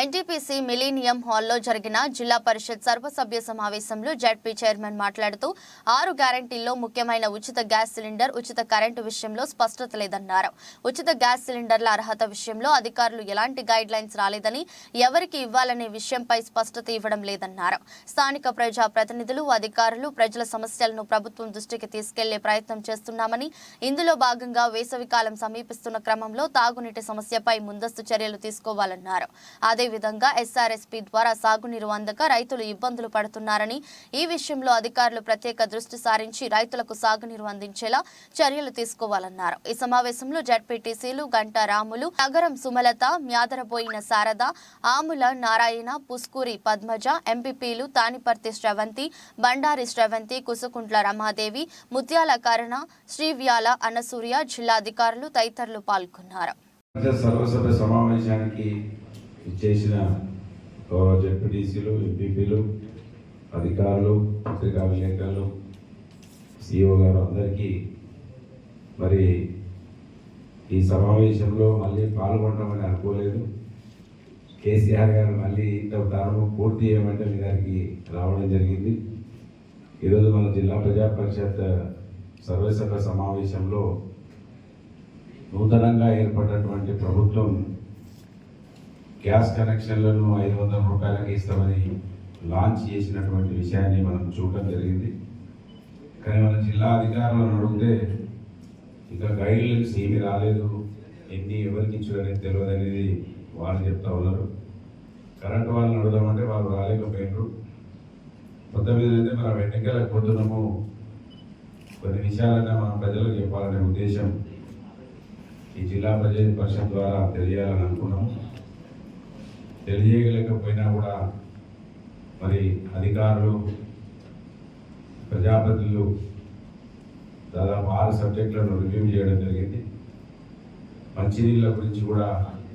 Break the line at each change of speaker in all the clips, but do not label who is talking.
NTPC millennium హాల్లో జరిగిన జిల్లా పరిషత్ సర్వసభ్య సమావేశంలో జడ్పీ చైర్మన్ మాట్లాడుతూ ఆరు గ్యారంటీల్లో ముఖ్యమైన ఉచిత గ్యాస్ సిలిండర్ ఉచిత కరెంటు విషయంలో స్పష్టత లేదన్నారు. ఉచిత గ్యాస్ సిలిండర్ల అర్హత విషయంలో అధికారులు ఎలాంటి గైడ్ లైన్స్ రాలేదని ఎవరికి ఇవ్వాలనే విషయంపై స్పష్టత ఇవ్వడం లేదన్నారు. స్థానిక ప్రజా ప్రతినిధులు అధికారులు ప్రజల సమస్యలను ప్రభుత్వం దృష్టికి తీసుకెళ్ళే ప్రయత్నం చేస్తున్నామని ఇందులో భాగంగా వేసవికాలం సమీపిస్తున్న క్రమంలో తాగునీటి సమస్యపై ముందస్తు చర్యలు తీసుకోవాలన్నారు. అదే అదేవిధంగా ఎస్ఆర్ఎస్పీ ద్వారా సాగునీరు అందక రైతులు ఇబ్బందులు పడుతున్నారని ఈ విషయంలో అధికారులు ప్రత్యేక దృష్టి సారించి రైతులకు సాగునీరు అందించేలా చర్యలు తీసుకోవాలన్నారు. ఈ సమావేశంలో జడ్పీటీసీలు గంటా రాములు నగరం సుమలత మ్యాదరబోయిన శారద ఆముల నారాయణ పుస్కూరి పద్మజ ఎంపీపీలు తానిపర్తి శ్రవంతి బండారి శ్రవంతి కుసుకుంట్ల రమాదేవి ముత్యాల కరణ శ్రీవ్యాల అనసూర్య జిల్లా అధికారులు తదితరులు పాల్గొన్నారు.
సర్వసభ్య సమావేశానికి ఇచ్చేసిన గౌరవ జడ్పీటీసీలు ఎంపీపీలు అధికారులు పత్రికా విలేకరులు సిఇఓ గారు అందరికీ మరి ఈ సమావేశంలో మళ్ళీ పాల్గొనడం అనుకోలేదు. కేసీఆర్ గారు మళ్ళీ ఇంత టర్మ్ పూర్తి చేయమంటే మీ గారికి రావడం జరిగింది. ఈరోజు మన జిల్లా ప్రజా పరిషత్ సర్వసభ్య సమావేశంలో నూతనంగా ఏర్పడినటువంటి ప్రభుత్వం గ్యాస్ కనెక్షన్లను ఐదు వందల రూపాయలకి ఇస్తామని లాంచ్ చేసినటువంటి విషయాన్ని మనం చూడటం జరిగింది. కానీ మన జిల్లా అధికారులను అడిగితే ఇంకా గైడ్లైన్స్ ఏమీ రాలేదు ఎన్ని ఎవరికి ఇచ్చారు అనేది తెలియదు అనేది వాళ్ళు చెప్తా ఉన్నారు. కరెంట్ వాళ్ళని అడుగుదామంటే వాళ్ళు రాలేకపోయినారు. మొత్తం మీద అయితే మనం ఎన్నికలకు కొన్ని విషయాలన్నా మనం ప్రజలకు చెప్పాలనే ఉద్దేశం ఈ జిల్లా ప్రజా పరిషత్ ద్వారా తెలియాలని అనుకున్నాము. తెలియగలేకపోయినా కూడా మరి అధికారులు ప్రజాప్రతినిధులు దాదాపు ఆరు సబ్జెక్టులను రివ్యూ చేయడం జరిగింది. మంచినీళ్ళ గురించి కూడా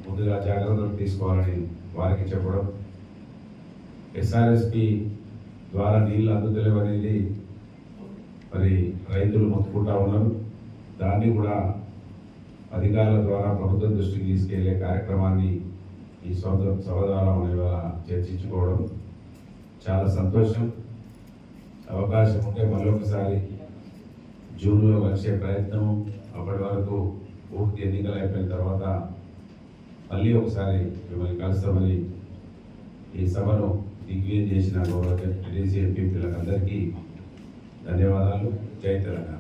ముందుగా జాగ్రత్తలు తీసుకోవాలని వారికి చెప్పడం. ఎస్ఆర్ఎస్పి ద్వారా నీళ్ళు అందుతలేవు అనేది మరి రైతులు మొత్తుకుంటా ఉన్నారు. దాన్ని కూడా అధికారుల ద్వారా ప్రభుత్వం దృష్టికి తీసుకెళ్ళే కార్యక్రమాన్ని ఈ సోదర సమాధానం ఇవాళ చర్చించుకోవడం చాలా సంతోషం. అవకాశం ఉంటే మరొకసారి జూన్లో వచ్చే ప్రయత్నం అప్పటి వరకు పూర్తి ఎన్నికలు అయిపోయిన తర్వాత మళ్ళీ ఒకసారి మిమ్మల్ని కలుస్తామని ఈ సభను దిగ్విజయం చేసిన గౌరవ టీడీసీ ఎంపీలకు ధన్యవాదాలు. జై తెలంగాణ.